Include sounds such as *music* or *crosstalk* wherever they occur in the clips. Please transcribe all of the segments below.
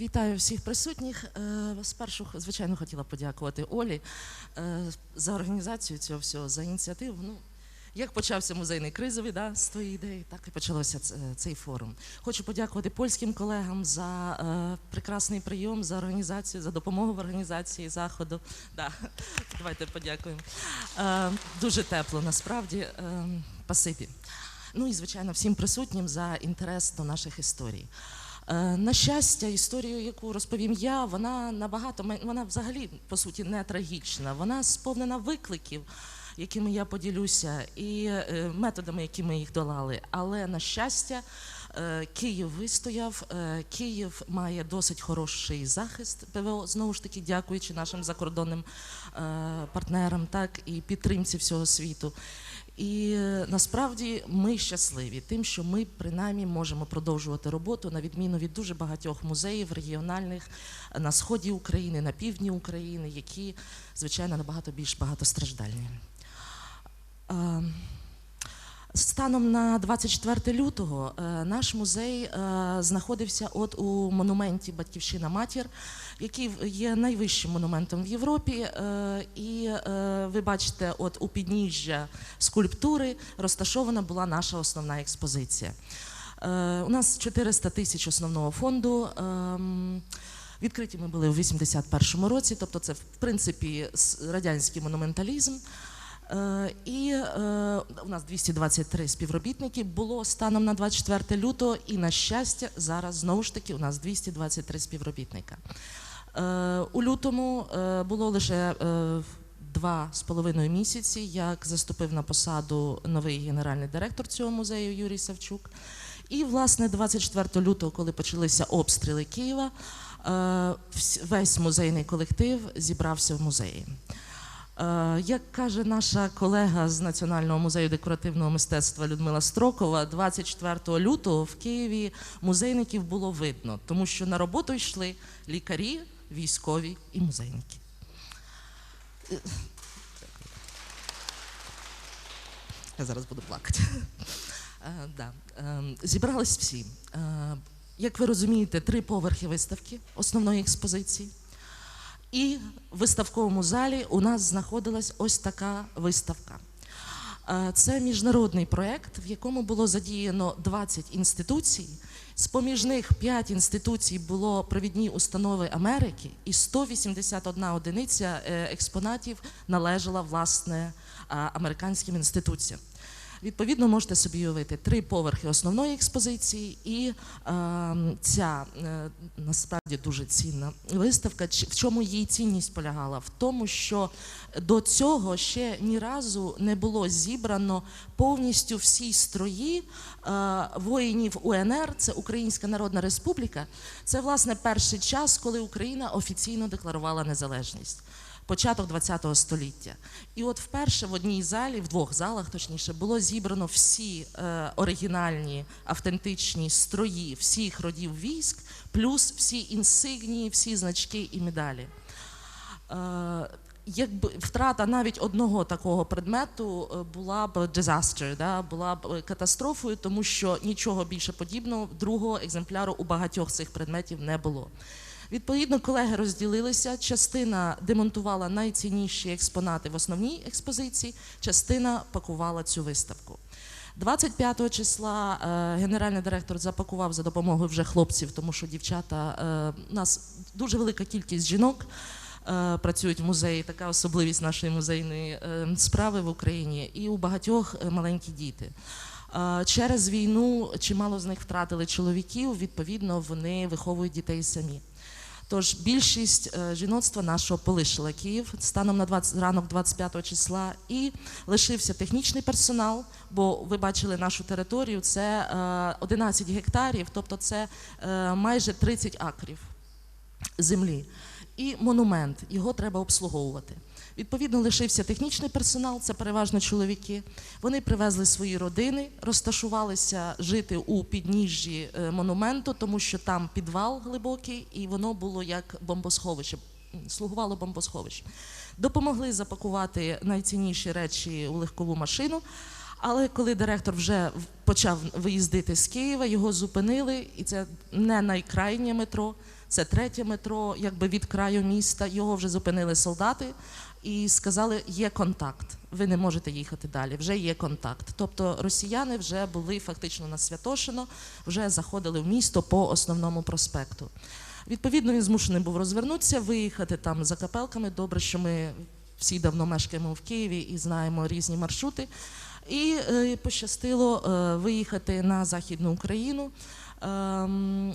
Вітаю всіх присутніх. Е, Спершу, звичайно, хотіла подякувати Олі е, за організацію цього всього, за ініціативу. Ну, як почався музейний кризовий да, з твоєї ідеї, так і почався ц- е, цей форум. Хочу подякувати польським колегам за прекрасний прийом, за організацію, за допомогу в організації заходу. Да, *laughs* давайте подякуємо. Дуже тепло, насправді. Е, Спасибі. Ну і звичайно всім присутнім за інтерес до наших історій. Е, На щастя, історію, яку розповім я, вона набагато вона взагалі по суті не трагічна. Вона сповнена викликів, якими я поділюся, і е, методами, які ми їх долали. Але на щастя, е, Київ вистояв. Київ має досить хороший захист ПВО, знову ж таки, дякуючи нашим закордонним партнерам, так і підтримці всього світу. І е, насправді ми щасливі тим, що ми принаймні можемо продовжувати роботу на відміну від дуже багатьох музеїв регіональних е, на сході України, на півдні України, які звичайно набагато більш багатостраждальні. Станом на 24 лютого е, наш музей е, знаходився от у монументі Батьківщина Матір, який є найвищим монументом в Європі. е, І ви бачите, от у підніжжя скульптури розташована була наша основна експозиція. У нас 400 тисяч основного фонду. ем, Відкриті ми були у 81-му році, тобто це в принципі радянський монументалізм. Е, І е, у нас 223 співробітники було станом на 24 лютого, і на щастя, зараз знову ж таки у нас 223 співробітника. Е, У лютому було лише два з половиною місяці, як заступив на посаду новий генеральний директор цього музею Юрій Савчук. І, власне, 24 лютого, коли почалися обстріли Києва, весь музейний колектив зібрався в музеї. Е, Як каже наша колега з Національного музею декоративного мистецтва Людмила Строкова, 24 лютого в Києві музейників було видно, тому що на роботу йшли лікарі, військові і музейники. Я зараз буду плакати. Е, да. Е, Зібрались всі. Як ви розумієте, три поверхи виставки основної експозиції. І в виставковому залі у нас знаходилась ось така виставка. Е, Це міжнародний проєкт, в якому було задіяно 20 інституцій. З-поміж них 5 інституцій було провідні установи Америки, і 181 одиниця е, експонатів належала власне е, американським інституціям. Відповідно, можете собі уявити три поверхи основної експозиції, і е, ця е, насправді дуже цінна виставка. В чому її цінність полягала? В тому, що до цього ще ні разу не було зібрано повністю всі строї е, воїнів УНР, це Українська Народна Республіка. Це власне перший час, коли Україна офіційно декларувала незалежність початок ХХ століття. І от вперше в одній залі, в двох залах, точніше, було зібрано всі е, оригінальні автентичні строї всіх родів військ, плюс всі інсигнії, всі значки і медалі. Е, Якби втрата навіть одного такого предмету е, була б disaster, да, була б е, катастрофою, тому що нічого більше подібного другого екземпляру у багатьох цих предметів не було. Відповідно, колеги розділилися. Частина демонтувала найцінніші експонати в основній експозиції, частина пакувала цю виставку. 25 числа е, генеральний директор запакував за допомогою вже хлопців, тому що дівчата е, у нас дуже велика кількість жінок е, працюють в музеї. Така особливість нашої музейної справи в Україні, і у багатьох маленькі діти. Через війну чимало з них втратили чоловіків. Відповідно, вони виховують дітей самі. Тож більшість е, жіноцтва нашого полишила Київ станом на 20, ранок 25 числа, і лишився технічний персонал. Бо ви бачили нашу територію, це е, 11 гектарів, тобто це е, майже 30 акрів землі. І монумент, його треба обслуговувати. Відповідно, лишився технічний персонал, це переважно чоловіки. Вони привезли свої родини, розташувалися жити у підніжжі е, монументу, тому що там підвал глибокий, і воно було як бомбосховище, слугувало бомбосховище. Допомогли запакувати найцінніші речі у легкову машину. Але коли директор вже почав виїздити з Києва, його зупинили, і це не найкрайнє метро, Це третє метро, якби від краю міста. Його вже зупинили солдати і сказали, є контакт. Ви не можете їхати далі. Вже є контакт. Тобто росіяни вже були фактично на Святошино, вже заходили в місто по основному проспекту. Відповідно, він змушений був розвернутися, виїхати там за капелками. Добре, що ми всі давно мешкаємо в Києві і знаємо різні маршрути. І е, пощастило е, виїхати на Західну Україну. Ем,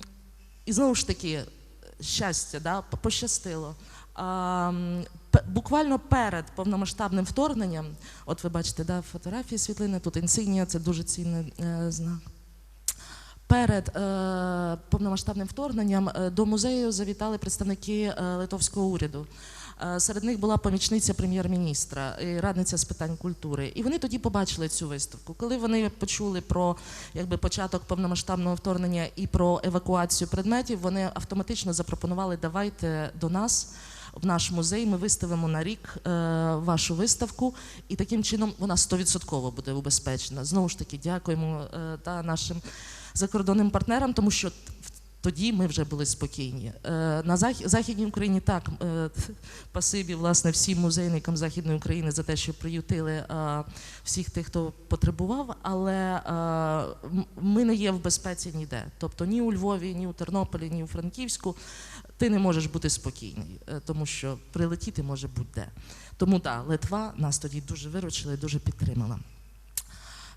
і знову ж таки, щастя, да, пощастило. А, буквально перед повномасштабним вторгненням, от ви бачите, да, фотографії світлини, тут інсигнія, це дуже цінний е, знак. Перед е, повномасштабним вторгненням е, до музею завітали представники е, литовського уряду. Е, серед них була помічниця прем'єр-міністра і радниця з питань культури. І вони тоді побачили цю виставку. Коли вони почули про якби, початок повномасштабного вторгнення і про евакуацію предметів, вони автоматично запропонували давайте до нас. В наш музей ми виставимо на рік е, вашу виставку, і таким чином вона стовідсотково буде убезпечена. Знову ж таки, дякуємо е, та нашим закордонним партнерам, тому що тоді ми вже були спокійні. Е, на Західній Україні так е, *laughs* пасибі власне всім музейникам Західної України за те, що приютили е, всіх тих, хто потребував, але ми не є в безпеці ніде. Тобто ні у Львові, ні у Тернополі, ні у Франківську. Ти не можеш бути спокійний, тому що прилетіти може будь-де. Тому так, Литва нас тоді дуже виручила і дуже підтримала.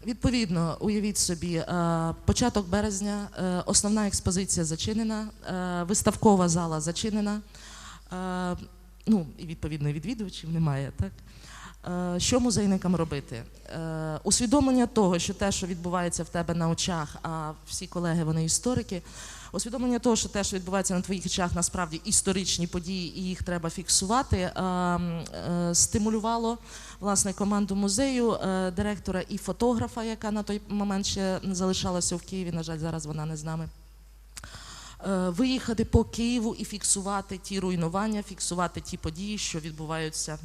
Відповідно, уявіть собі, е, початок березня, е, основна експозиція зачинена, е, виставкова зала зачинена. Ну, і відповідно відвідувачів немає, так? Е, Що музейникам робити? Е, Усвідомлення того, що те, що відбувається в тебе на очах, а всі колеги вони історики. Усвідомлення того, що те, що відбувається на твоїх очах, насправді історичні події, і їх треба фіксувати, е, м, е, стимулювало власне команду музею, директора і фотографа, яка на той момент ще залишалася в Києві. На жаль, зараз вона не з нами. Виїхати по Києву і фіксувати ті руйнування, фіксувати ті події, що відбуваються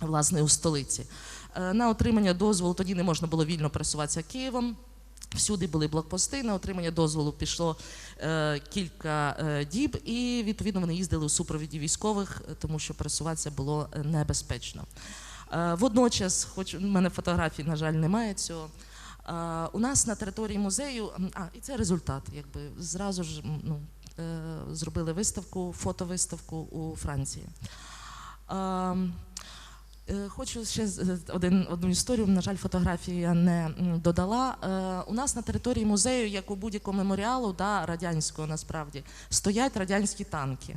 власне у столиці. Е, На отримання дозволу тоді не можна було вільно пересуватися Києвом. Всюди були блокпости. На отримання дозволу пішло е, кілька е, діб, і відповідно вони їздили у супровіді військових, е, тому що пересуватися було е, небезпечно. Е, водночас, хоч у мене фотографій, на жаль, немає цього. е, у нас на території музею, а і це результат, якби зразу ж ну, е, зробили виставку, фотовиставку у Франції. Е, Хочу ще е, один, одну історію. На жаль, фотографії я не додала. Е, У нас на території музею, як у будь-якому меморіалу, да, радянського насправді, стоять радянські танки.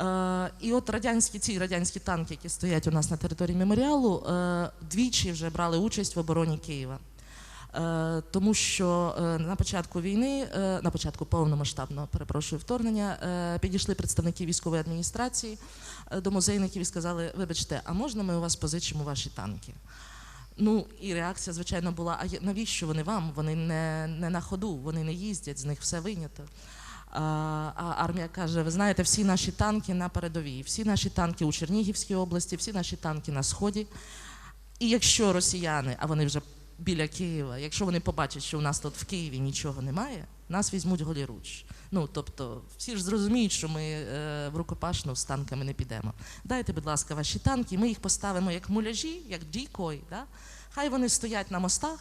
Е, І от радянські ці радянські танки, які стоять у нас на території меморіалу, е, двічі вже брали участь в обороні Києва. Е, Тому що е, на початку війни, е, на початку повномасштабного перепрошую вторгнення, підійшли представники військової адміністрації до музейників і сказали: вибачте, а можна ми у вас позичимо ваші танки? Ну і реакція, звичайно, була: а навіщо вони вам? Вони не, не на ходу, вони не їздять, з них все вийнято. А армія каже: ви знаєте, всі наші танки на передовій, всі наші танки у Чернігівській області, всі наші танки на сході. І якщо росіяни, а вони вже біля Києва, якщо вони побачать, що у нас тут в Києві нічого немає, нас візьмуть голіруч. Ну тобто, всі ж зрозуміють, що ми е, в рукопашну з танками не підемо. Дайте, будь ласка, ваші танки, ми їх поставимо як муляжі, як дікой. Да? Хай вони стоять на мостах,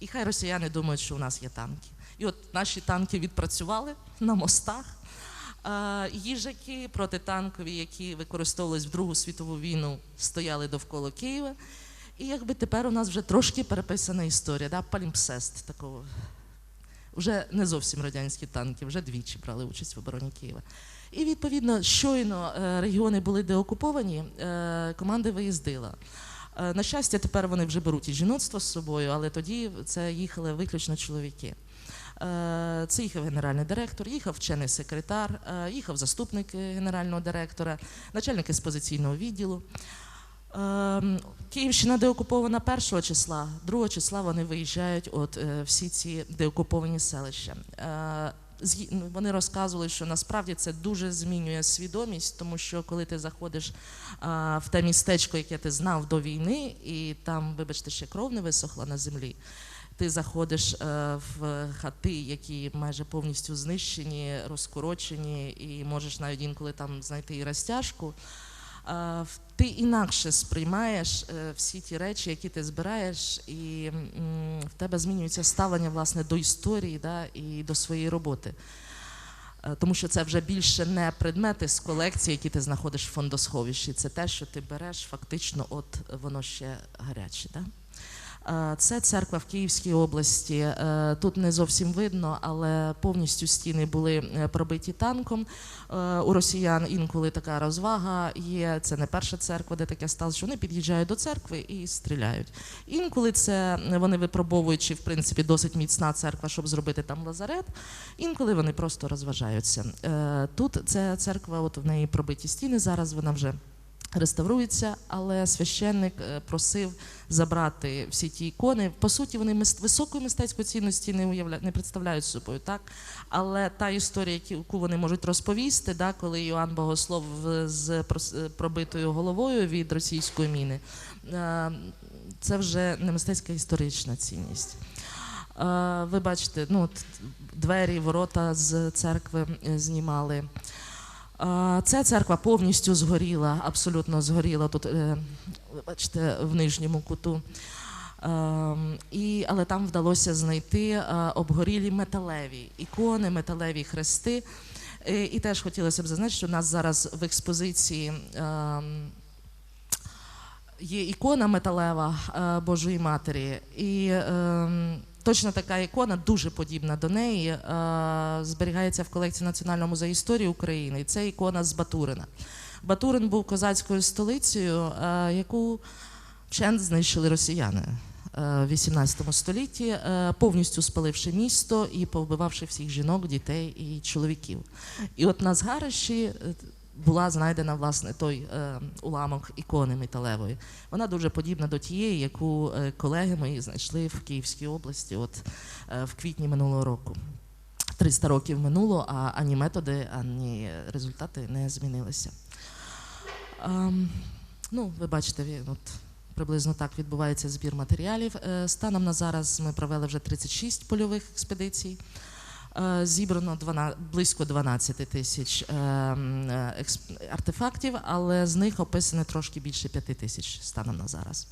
і хай росіяни думають, що у нас є танки. І от наші танки відпрацювали на мостах. Е, Їжаки протитанкові, які використовувались в Другу світову війну, стояли довкола Києва. І якби тепер у нас вже трошки переписана історія, да? палімпсест такого. Вже не зовсім радянські танки, вже двічі брали участь в обороні Києва. І відповідно, щойно е, регіони були деокуповані, е, команда виїздила. Е, На щастя, тепер вони вже беруть і жіноцтво з собою, але тоді це їхали виключно чоловіки. Це їхав генеральний директор, їхав вчений секретар, їхав заступник генерального директора, начальник експозиційного відділу. Ем, Київщина деокупована 1 числа, 2 числа вони виїжджають от е, всі ці деокуповані селища. Е, ну, Вони розказували, що насправді це дуже змінює свідомість, тому що коли ти заходиш а, в те містечко, яке ти знав до війни, і там, вибачте, ще кров не висохла на землі. Ти заходиш е, в хати, які майже повністю знищені, розкорочені, і можеш навіть інколи там знайти і розтяжку. Е, Ти інакше сприймаєш е, всі ті речі, які ти збираєш, і в тебе змінюється ставлення власне до історії да, і до своєї роботи. Е, Тому що це вже більше не предмети з колекції, які ти знаходиш в фондосховищі. Це те, що ти береш, фактично, от воно ще гаряче. Да? Е, Це церква в Київській області. Е, Тут не зовсім видно, але повністю стіни були е, пробиті танком. У росіян інколи така розвага є. Це не перша церква, де таке сталося. що Вони під'їжджають до церкви і стріляють. Інколи це вони випробовують, чи в принципі досить міцна церква, щоб зробити там лазарет. Інколи вони просто розважаються. Тут ця церква, от в неї пробиті стіни. Зараз вона вже реставрується, але священник е, просив забрати всі ті ікони. По суті, вони високої мистецької цінності не уявля... не представляють собою, так? Але та історія, яку- вони можуть розповісти, да, коли Йоанн Богослов з е, пробитою головою від російської міни, е, це вже не мистецька історична цінність. Ви бачите, ну, двері, ворота з церкви знімали. Ця церква повністю згоріла, абсолютно згоріла тут, е, бачите, в нижньому куту. Ем, І, але там вдалося знайти е, обгорілі металеві ікони, металеві хрести. Е, І теж хотілося б зазначити, що у нас зараз в експозиції ем, є ікона металева Божої Матері. І ем, точно така ікона, дуже подібна до неї, е, зберігається в колекції Національного музею історії України. Це ікона з Батурина. Батурин був козацькою столицею, е, яку вчент знищили росіяни. е, В 18 столітті, повністю спаливши місто і повбивавши всіх жінок, дітей і чоловіків. І от на згарищі була знайдена власне той е, уламок ікони металевої. Вона дуже подібна до тієї, яку е, колеги мої знайшли в Київській області, от е, в квітні минулого року. 300 років минуло, а ані методи, ані результати не змінилися. Ем, ну, ви бачите, він, от, приблизно так відбувається збір матеріалів. Станом на зараз ми провели вже 36 польових експедицій. Е, Зібрано 12, близько 12 тисяч е, м, е, артефактів, але з них описано трошки більше 5 тисяч станом на зараз.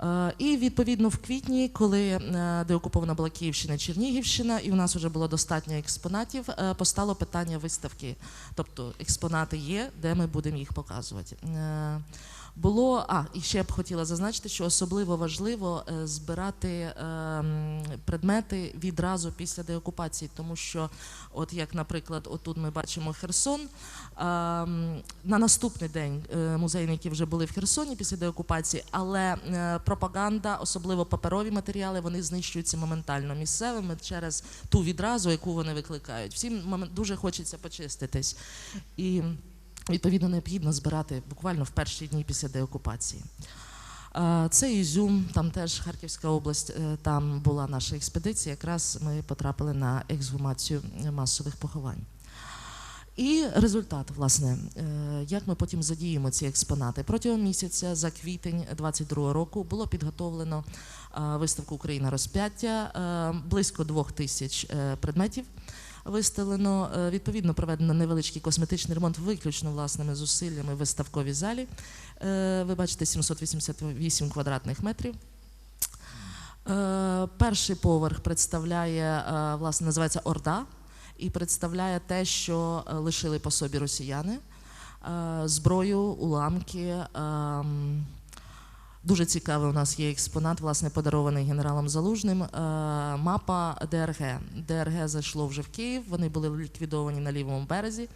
Е, І відповідно в квітні, коли деокупована була Київщина Чернігівщина, і у нас вже було достатньо експонатів, постало питання виставки. Тобто експонати є, де ми будемо їх показувати. Було, а і ще б хотіла зазначити, що особливо важливо е, збирати е, предмети відразу після деокупації, тому що, от як, наприклад, отут ми бачимо Херсон. е, На наступний день е, музейники вже були в Херсоні після деокупації, але е, пропаганда, особливо паперові матеріали, вони знищуються моментально місцевими через ту відразу, яку вони викликають. Всім дуже хочеться почиститись. І відповідно необхідно збирати буквально в перші дні після деокупації. Це Ізюм, там теж Харківська область, е, там була наша експедиція. Якраз ми потрапили на ексгумацію масових поховань. І результат, власне, е, як ми потім задіємо ці експонати. Протягом місяця за квітень 22 року було підготовлено е, виставку Україна розп'яття, близько двох тисяч предметів виставлено. Е, Відповідно, проведено невеличкий косметичний ремонт, виключно власними зусиллями в виставковій залі. Е, Ви бачите 788 квадратних метрів. Е, Перший поверх представляє, власне, називається Орда і представляє те, що лишили по собі росіяни. Зброю, уламки. Дуже цікавий у нас є експонат, власне, подарований генералом Залужним. е, Мапа ДРГ. ДРГ зайшло вже в Київ, вони були ліквідовані на лівому березі.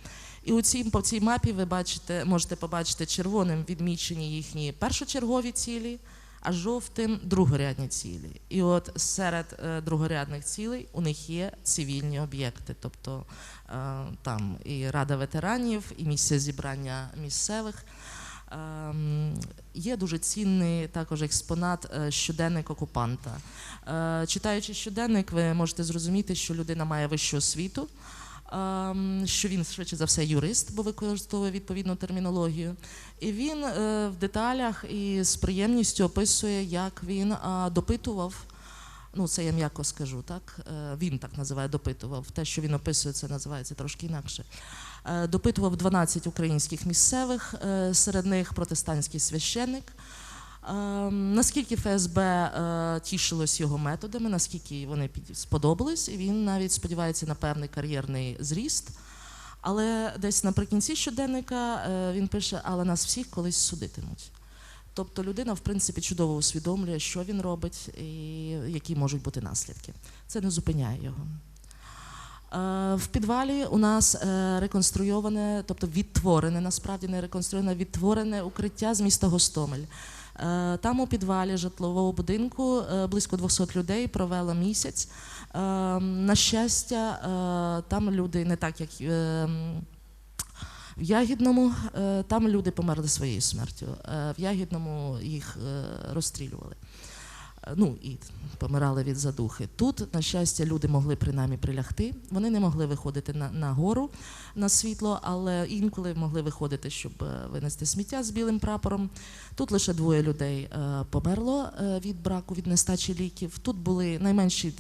І у цій, по цій мапі ви бачите, можете побачити червоним відмічені їхні першочергові цілі, а жовтим другорядні цілі. І от серед е, другорядних цілей у них є цивільні об'єкти, тобто е, там і Рада ветеранів, і місце зібрання місцевих. Ем, Є дуже цінний також експонат е, щоденник окупанта. Е, Читаючи щоденник, ви можете зрозуміти, що людина має вищу освіту, ем, що він швидше за все юрист, бо використовує відповідну термінологію. І він е, в деталях і з приємністю описує, як він допитував Ну, це я м'яко скажу, так? Він так називає, допитував. Те, що він описує, це називається трошки інакше. Е, Допитував 12 українських місцевих, е, серед них протестантський священник. Е, Наскільки ФСБ тішилось його методами, наскільки вони сподобались, і він навіть сподівається на певний кар'єрний зріст. Але десь наприкінці щоденника він пише: але нас всіх колись судитимуть. Тобто людина, в принципі, чудово усвідомлює, що він робить і які можуть бути наслідки. Це не зупиняє його. Е, В підвалі у нас е, реконструйоване, тобто відтворене, насправді не реконструйоване, відтворене укриття з міста Гостомель. Е, Там у підвалі житлового будинку близько 200 людей провело місяць. На щастя, там люди не так, як в Ягідному, там люди померли своєю смертю. В Ягідному їх розстрілювали. Ну і помирали від задухи. Тут, на щастя, люди могли принаймні прилягти. Вони не могли виходити на, на гору на світло, але інколи могли виходити, щоб е, винести сміття з білим прапором. Тут лише двоє людей е, померло е, від браку, від нестачі ліків. Тут були найменші,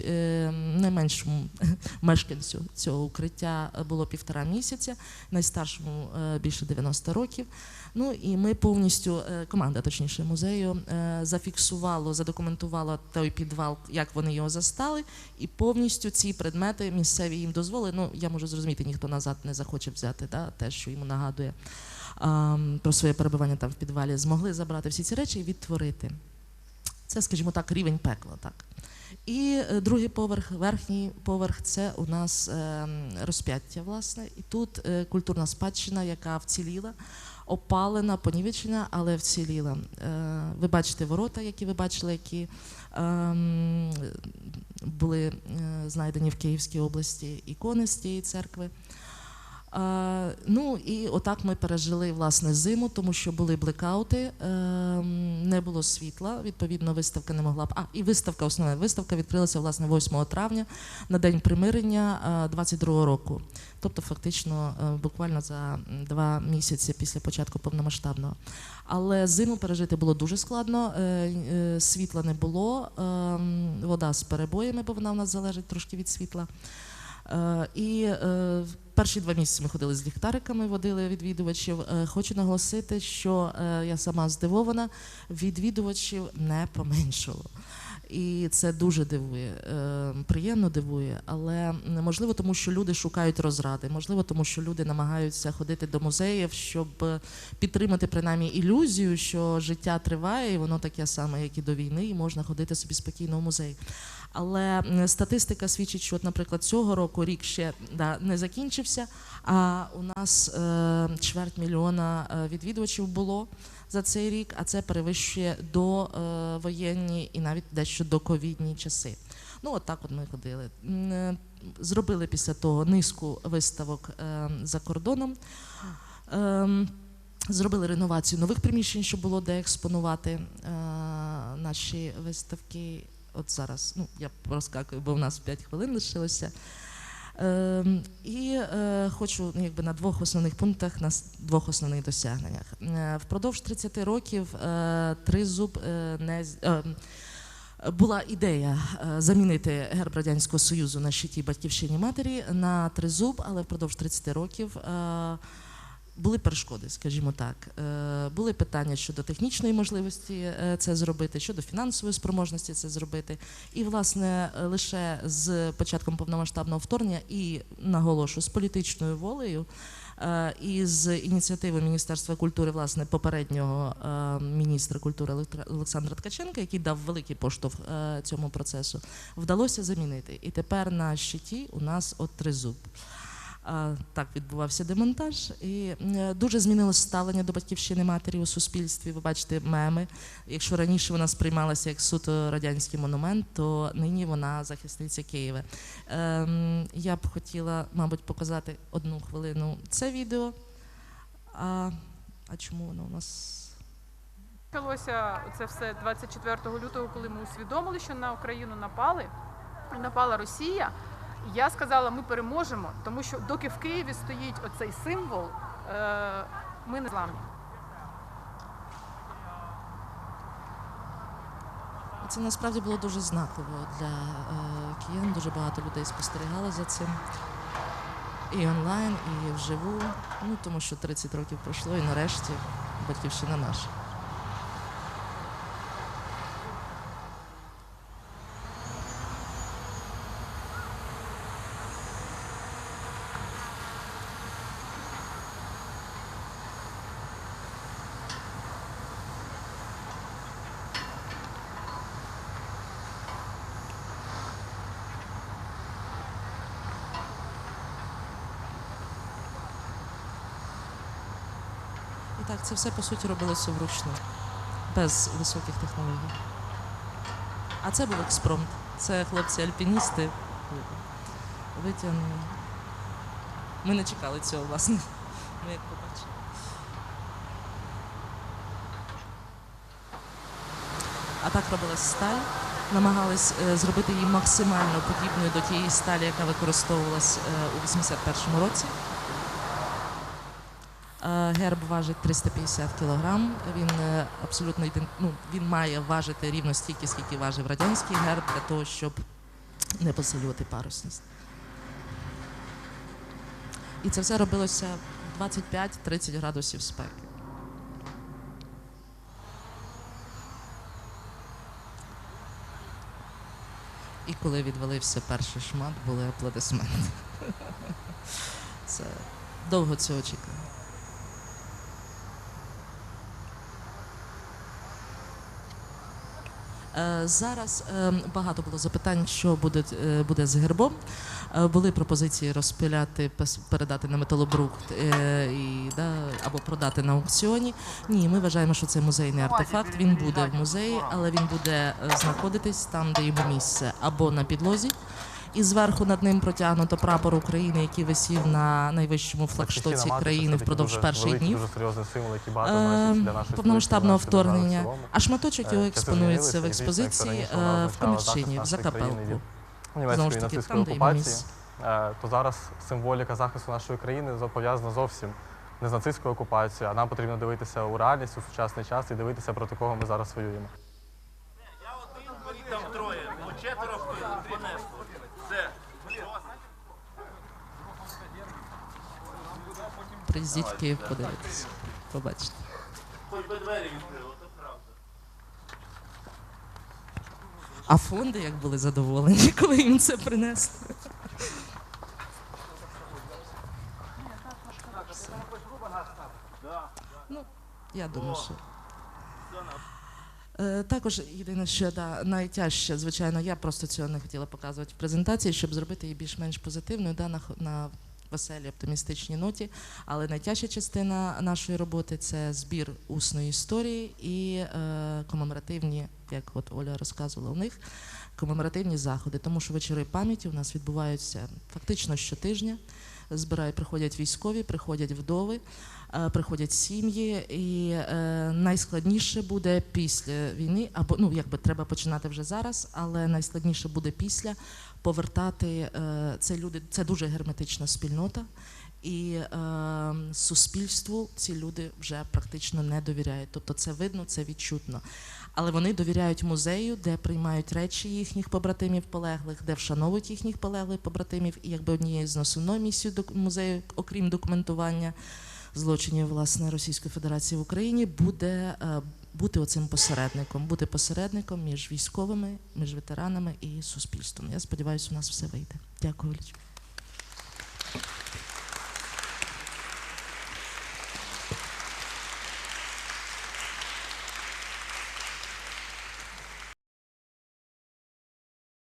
найменшому *laughs* мешканцю цього укриття було півтора місяця, найстаршому більше 90 років. Ну і ми повністю, е, команда точніше музею, е, зафіксувала, задокументувала той підвал, як вони його застали, і повністю ці предмети місцеві їм дозволили. Ну я можу зрозуміти, ніхто назад не захоче взяти да, те, що йому нагадує про своє перебування там в підвалі. Змогли забрати всі ці речі і відтворити. Це, скажімо так, рівень пекла. Так. І е, другий поверх, верхній поверх це у нас е, розп'яття, власне. І тут е, культурна спадщина, яка вціліла, опалена, понівечена, але вціліла. Ви бачите ворота, які ви бачили, які були знайдені в Київській області, ікони з тієї церкви. Е, ну і отак ми пережили власне зиму, тому що були блекаути, е, не було світла. Відповідно, виставка не могла б. А і виставка, основна виставка відкрилася власне 8 травня на день примирення е, 22-го року. Тобто, фактично, е, буквально за два місяці після початку повномасштабного. Але зиму пережити було дуже складно. е, е, Світла не було, е, вода з перебоями, бо вона в нас залежить трошки від світла. Е, І е, перші два місяці ми ходили з ліхтариками, водили відвідувачів. Е, Хочу наголосити, що я сама здивована, відвідувачів не поменшало. І це дуже дивує, е, приємно дивує, але можливо, тому що люди шукають розради, можливо, тому що люди намагаються ходити до музеїв, щоб підтримати принаймні ілюзію, що життя триває, і воно таке саме, як і до війни, і можна ходити собі спокійно в музей. Але статистика свідчить, що, наприклад, цього року рік ще да, не закінчився, а у нас е, чверть мільйона е, відвідувачів було за цей рік, а це перевищує до е, воєнні і навіть дещо до ковідні часи. Ну, от так от ми ходили. Е, Зробили після того низку виставок е, за кордоном. Ем, Зробили реновацію нових приміщень, щоб було де експонувати наші виставки. От зараз, ну я розкакую, бо в нас 5 хвилин лишилося. Ем, і е, хочу ну, якби на двох основних пунктах, на двох основних досягненнях. Е, впродовж 30 років е, тризуб не була ідея замінити герб Радянського Союзу на щиті батьківщині матері на тризуб, але впродовж 30 років були перешкоди, скажімо так. Е, Були питання щодо технічної можливості е, це зробити, щодо фінансової спроможності це зробити. І, власне, лише з початком повномасштабного вторгнення і наголошу з політичною волею. е, І з ініціативи Міністерства культури, власне, попереднього міністра культури Олександра Ткаченка, який дав великий поштовх цьому процесу, вдалося замінити. І тепер на щиті у нас от тризуб. Так відбувався демонтаж, і е, дуже змінилось ставлення до батьківщини матері у суспільстві. Ви бачите меми. Якщо раніше вона сприймалася як суто радянський монумент, то нині вона захисниця Києва. Ем, я б хотіла, мабуть, показати одну хвилину це відео. А, а чому воно у нас? Почалося це все 24 лютого, коли ми усвідомили, що на Україну напали, напала Росія. Я сказала, ми переможемо, тому що доки в Києві стоїть оцей символ, е, ми не зламні. Це насправді було дуже знаково для е, киян. Дуже багато людей спостерігало за цим. І онлайн, і вживу. Ну, тому що 30 років пройшло, і нарешті батьківщина наша. Так, це все по суті робилося вручну, без високих технологій. А це був експромт. Це хлопці-альпіністи витягнули. Ми не чекали цього, власне. Ми як побачили. А так робилась сталь. Намагались е, зробити її максимально подібною до тієї сталі, яка використовувалась е, у 81-му році. Герб важить 350 кг. Він е, абсолютно ну, він має важити рівно стільки, скільки важив радянський герб, для того, щоб не посилювати парусність. І це все робилося 25-30 градусів спеки. І коли відвалився перший шмат, були аплодисменти. *laughs* Це довго цього чекали. Зараз е, багато було запитань, що буде, е, буде з гербом. Е, Були пропозиції розпиляти, передати на металобрухт е, і, да, або продати на аукціоні. Ні, ми вважаємо, що це музейний артефакт. Він буде в музеї, але він буде е, знаходитись там, де йому місце, або на підлозі. І зверху над ним протягнуто прапор України, який висів на найвищому флагштоці країни впродовж перших днів. Дуже серйозний символ, який багато Е, для нашої повномасштабного вторгнення. А шматочок Е, його експонується в експозиції е, в комірчині, в закапелку. Знову ж таки, нацистської там, де окупації, е, то зараз символіка захисту нашої країни пов'язана зовсім не з нацистською окупацією, а нам потрібно дивитися у реальність, у сучасний час і дивитися, проти кого ми зараз воюємо. Я один, беріть там троє, бо четверо понесло. Все. Приїздіть в Київ подивитися. Побачите. Хоч би двері відкрило, то правда. А фонди як були задоволені, *laughs* коли їм це принесли. Ну, я думаю, що. Е, Також єдине, що да, найтяжче, звичайно, я просто цього не хотіла показувати в презентації, щоб зробити її більш-менш позитивною, да, на, на веселій, оптимістичній ноті. Але найтяжча частина нашої роботи це збір усної історії і е, комеморативні, як от Оля розказувала у них, комеморативні заходи. Тому що вечори пам'яті у нас відбуваються фактично щотижня. Збирають, приходять військові, приходять вдови, приходять сім'ї, і е, найскладніше буде після війни, або ну якби треба починати вже зараз, але найскладніше буде після повертати е, це люди. Це дуже герметична спільнота, і е, суспільству ці люди вже практично не довіряють. Тобто це видно, це відчутно. Але вони довіряють музею, де приймають речі їхніх побратимів полеглих, де вшановують їхніх полеглих побратимів. І якби однією з основної місій док- музею, окрім документування злочинів власне Російської Федерації в Україні, буде е, бути оцим посередником, бути посередником між військовими, між ветеранами і суспільством. Я сподіваюся, у нас все вийде. Дякую, Олечка.